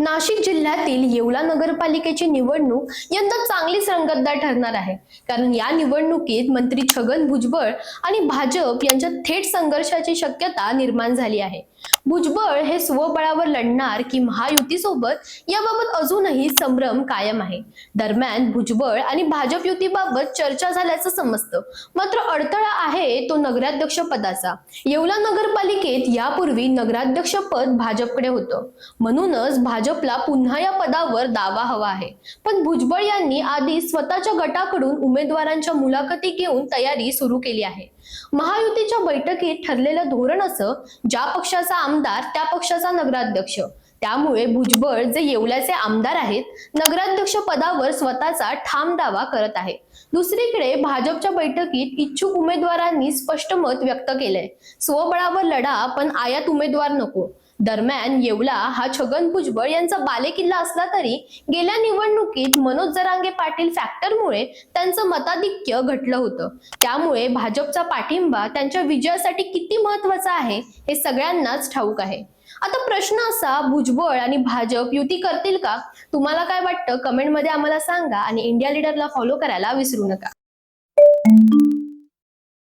नाशिक जिल्ह्यातील येवला नगरपालिकेची निवडणूक यंदा चांगलीच रंगतदार ठरणार आहे. कारण या निवडणुकीत मंत्री छगन भुजबळ आणि भाजप यांच्यात थेट संघर्षाची शक्यता निर्माण झाली आहे. भुजबळ हे स्वबळावर लढणार की महायुतीसोबत याबाबत अजूनही संभ्रम कायम आहे. दरम्यान भुजबळ आणि भाजप युतीबाबत चर्चा झाल्याचं समजतं. मात्र अडथळा आहे तो नगराध्यक्ष पदाचा. येवला नगरपालिकेत यापूर्वी नगराध्यक्ष पद भाजपकडे होतं. म्हणूनच भाजपला पुन्हा या पदावर दावा हवा आहे. पण भुजबळ यांनी आधी स्वतःच्या गटाकडून उमेदवारांच्या मुलाखती घेऊन तयारी सुरू केली आहे. महायुतीच्या बैठकीत ठरलेलं धोरण असं ज्या पक्षाचा आमदार त्या पक्षाचा नगराध्यक्ष. त्यामुळे भुजबळ जे येवल्याचे आमदार आहेत नगराध्यक्ष पदावर स्वतःचा ठाम दावा करत आहे. दुसरीकडे भाजपच्या बैठकीत इच्छुक उमेदवारांनी स्पष्ट मत व्यक्त केलंय. स्वबळावर लढा पण आयात उमेदवार नको. दरम्यान येवला हा छगन भुजबळ यांचा बालेकिल्ला असला तरी गेल्या निवडणुकीत मनोज जरांगे पाटील फॅक्टरमुळे त्यांचं मताधिक्य घटलं होतं. त्यामुळे भाजपचा पाठिंबा त्यांच्या विजयासाठी किती महत्त्वाचा आहे हे सगळ्यांनाच ठाऊक आहे. आता प्रश्न असा भुजबळ आणि भाजप युती करतील का? तुम्हाला काय वाटतं? कमेंटमध्ये आम्हाला सांगा आणि इंडिया लीडरला फॉलो करायला विसरू नका.